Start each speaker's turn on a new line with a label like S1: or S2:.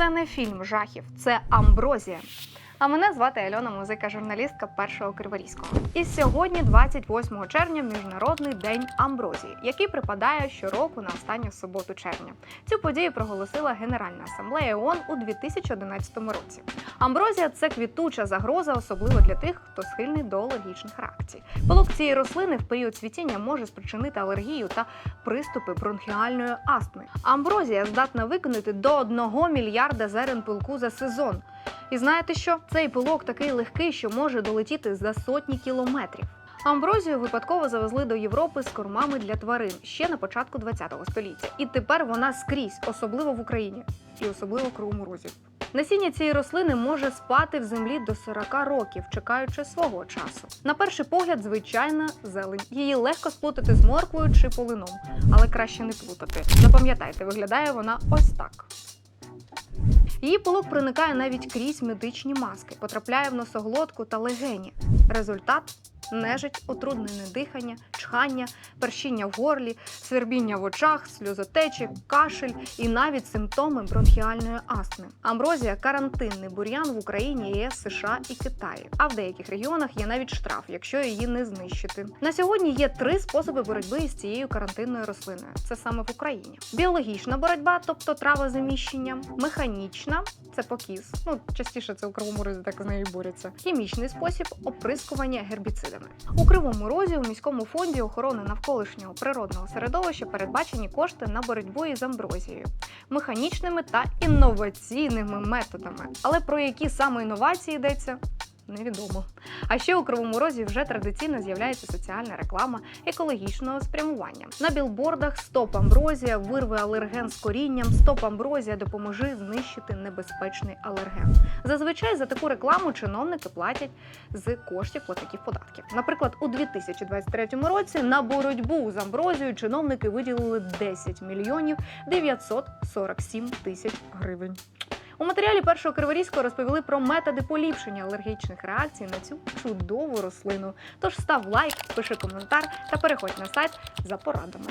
S1: Це не фільм жахів, це амброзія. А мене звати Альона, музика, журналістка першого Криворізького. І сьогодні, 28 червня, міжнародний день амброзії, який припадає щороку на останню суботу червня. Цю подію проголосила Генеральна асамблея ООН у 2011 році. Амброзія це квітуча загроза, особливо для тих, хто схильний до алергічних реакцій. Пилок цієї рослини в період цвітіння може спричинити алергію та приступи бронхіальної астми. Амброзія здатна виконати до 1 мільярда зерен пилку за сезон. І знаєте що? Цей пилок такий легкий, що може долетіти за сотні кілометрів. Амброзію випадково завезли до Європи з кормами для тварин ще на початку ХХ століття. І тепер вона скрізь, особливо в Україні, і особливо в Кривому Розі. Насіння цієї рослини може спати в землі до 40 років, чекаючи свого часу. На перший погляд, звичайна зелень. Її легко сплутати з морквою чи полином, але краще не плутати. Запам'ятайте, виглядає вона ось так. Її пилок проникає навіть крізь медичні маски, потрапляє в носоглотку та легені. Результат нежить, утруднене дихання, чхання, першіння в горлі, свербіння в очах, сльозотечі, кашель і навіть симптоми бронхіальної астми. Амброзія карантинний бур'ян в Україні, ЄС, США і Китаї. А в деяких регіонах є навіть штраф, якщо її не знищити. На сьогодні є три способи боротьби із цією карантинною рослиною. Це саме в Україні: біологічна боротьба, тобто травозаміщення, механічна це покіс. Ну частіше це у кривому розі так з нею борються. Хімічний спосіб оприскування гербіцидами. У кривому розі у міському фонді охорони навколишнього природного середовища передбачені кошти на боротьбу із амброзією, механічними та інноваційними методами. Але про які саме інновації йдеться? Невідомо. А ще у кривому розі вже традиційно з'являється соціальна реклама екологічного спрямування. На білбордах Стоп амброзія, вирви алерген з корінням, Стоп амброзія, допоможи знищити небезпечний алерген. Зазвичай за таку рекламу чиновники платять з коштів платників податків. Наприклад, у 2023 році на боротьбу з амброзією чиновники виділили 10 мільйонів 947 тисяч гривень. У матеріалі першого Криворізького розповіли про методи поліпшення алергічних реакцій на цю чудову рослину. Тож став лайк, пиши коментар та переходь на сайт за порадами.